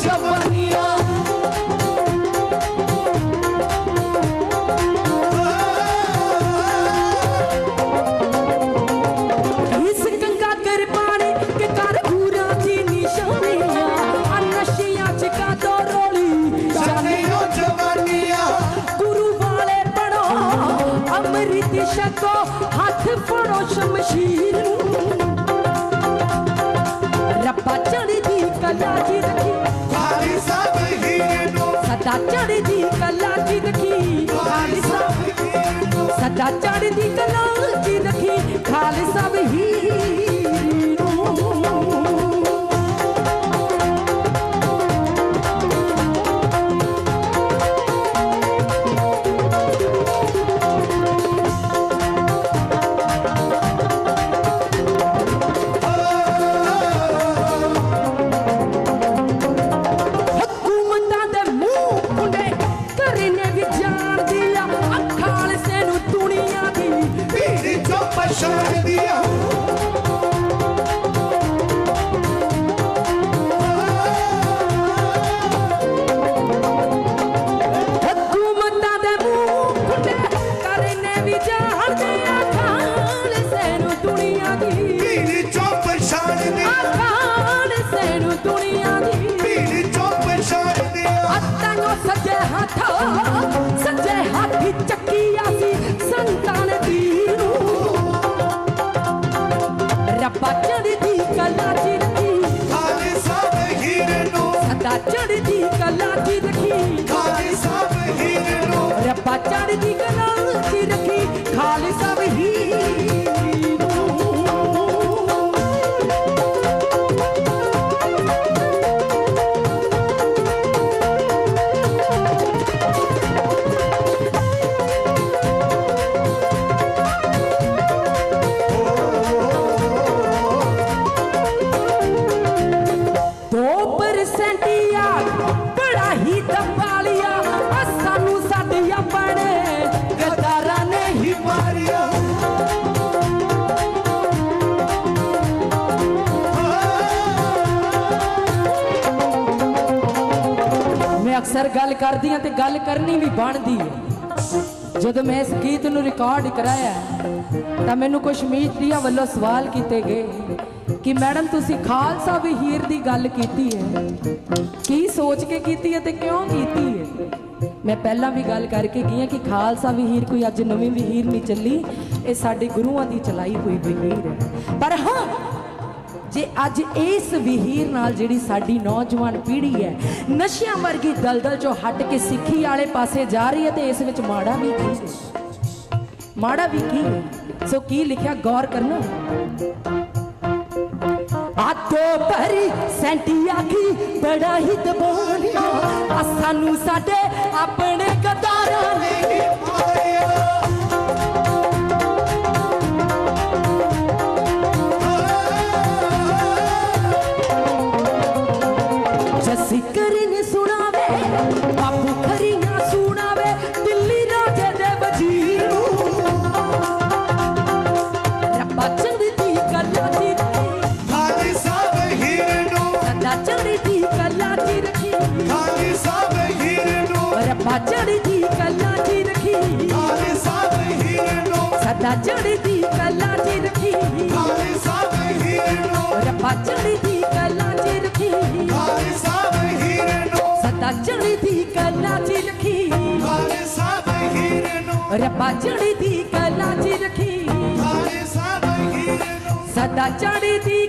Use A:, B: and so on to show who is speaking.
A: Jump on ਅੰਮ੍ਰਿਤ ਛਕੋ ਹੱਥ ਫੜੋ ਸ਼ਮਸ਼ੀਰ ਨੂੰ। ਰੱਬਾ ਚੜ੍ਹਦੀ ਕਲਾ ਜੀ ਰੱਖੀ।
B: ਖਾਲੀ ਸਭ ਹੀਰ ਨੂੰ।
A: ਸਦਾ ਚੜ੍ਹਦੀ ਕਲਾ ਜੀ ਰੱਖੀ। ਖਾਲਸਾ
B: ਹੀਰ ਨੂੰ।
A: ਸਦਾ ਚੜ੍ਹਦੀ ਕਲਾ ਜੀ ਰੱਖੀ। ਖਾਲਸਾ ਵਹੀਰ ਸੱਜੇ ਹੱਥੀ ਚੱਕੀਆ ਸੀ ਸੰਤਾਨ ਦੀ ਨੂੰ। ਰੱਬਾ ਚੜਦੀ ਕਲਾ ਚ ਰੱਖੀ
B: ਖਾਲੀ ਸਭ ਹੀਰ ਨੂੰ।
A: ਸਦਾ ਚੜਦੀ ਕਲਾ ਚ ਰੱਖੀ
B: ਖਾਲੀ ਸਭ ਹੀਰ ਨੂੰ।
A: ਰੱਬਾ ਚੜਦੀ ਕਲਾ ਚ ਰੱਖੀ ਖਾਲਸਾ ਵਹੀ ਅਕਸਰ ਗੱਲ ਕਰਦੀ ਆ ਤੇ ਗੱਲ ਕਰਨੀ ਵੀ ਬਣਦੀ ਹੈ। ਜਦੋਂ ਮੈਂ ਇਸ ਗੀਤ ਨੂੰ ਰਿਕਾਰਡ ਕਰਾਇਆ, ਤਾਂ ਮੈਨੂੰ ਕੁਝ ਮੀਡੀਆ ਵੱਲੋਂ ਸਵਾਲ ਕੀਤੇ ਗਏ। ਕਿ ਮੈਡਮ, ਤੁਸੀਂ ਖਾਲਸਾ ਵਹੀਰ ਦੀ ਗੱਲ ਕੀਤੀ ਹੈ। ਕੀ ਸੋਚ ਕੇ ਕੀਤੀ ਹੈ ਤੇ ਕਿਉਂ ਕੀਤੀ ਹੈ? ਮੈਂ ਪਹਿਲਾਂ ਵੀ ਗੱਲ ਕਰਕੇ ਗਈ ਹਾਂ ਕਿ ਖਾਲਸਾ ਵਹੀਰ ਕੋਈ ਅੱਜ ਨਵੀਂ ਵਹੀਰ ਨਹੀਂ ਚੱਲੀ। ਇਹ ਸਾਡੇ ਗੁਰੂਆਂ ਦੀ ਚਲਾਈ ਹੋਈ ਵਹੀਰ ਹੈ। ਪਰ ਹਾਂ, ਜੇ ਅੱਜ ਇਸ ਵਹੀਰ ਨਾਲ ਜਿਹੜੀ ਸਾਡੀ ਨੌਜਵਾਨ ਪੀੜ੍ਹੀ ਹੈ, ਨਸ਼ਿਆਂ ਵਰਗੀ ਦਲਦਲ ਚੋਂ ਹਟ ਕੇ ਸਿੱਖੀ ਵਾਲੇ ਪਾਸੇ ਜਾ ਰਹੀ ਹੈ ਤੇ ਇਸ ਵਿੱਚ ਮਾੜਾ ਵੀ ਕੀ ਹੈ? ਮਾੜਾ ਵੀ ਕੀ ਹੈ? ਸੋ ਕੀ ਲਿਖਿਆ? ਗੌਰ ਕਰਨਾ। ਆਤੋ ਭਰੀ ਸੈਂਟੀ ਆਖੀ ਬੜਾ ਹੀ ਦਬਾਨੀਆਂ ਆ ਸਾਨੂੰ ਸਾਡੇ ਆਪਣੇ ਗਦਾਰਾਂ ਨੇ। ਸਦਾ ਚੜਦੀ ਕਲਾ ਦੀ ਰੱਖੀ
B: ਖਾਲੀ ਸਭ ਹੀਰ ਨੂੰ।
A: ਰੱਬਾ ਚੜਦੀ ਕਲਾ ਦੀ ਰੱਖੀ
B: ਖਾਲੀ ਸਭ ਹੀਰ ਨੂੰ।
A: ਸਦਾ ਚੜਦੀ ਕਲਾ ਦੀ ਰੱਖੀ
B: ਖਾਲੀ ਸਭ ਹੀਰ ਨੂੰ।
A: ਰੱਬਾ ਚੜਦੀ ਕਲਾ ਦੀ ਰੱਖੀ
B: ਖਾਲੀ ਸਭ ਹੀਰ ਨੂੰ।
A: ਸਦਾ ਚੜਦੀ ਕਲਾ ਦੀ ਰੱਖੀ
B: ਖਾਲੀ ਸਭ ਹੀਰ ਨੂੰ।
A: ਰੱਬਾ ਚੜਦੀ ਕਲਾ ਦੀ ਰੱਖੀ
B: ਖਾਲੀ ਸਭ ਹੀਰ ਨੂੰ।
A: ਸਦਾ ਕਲਾ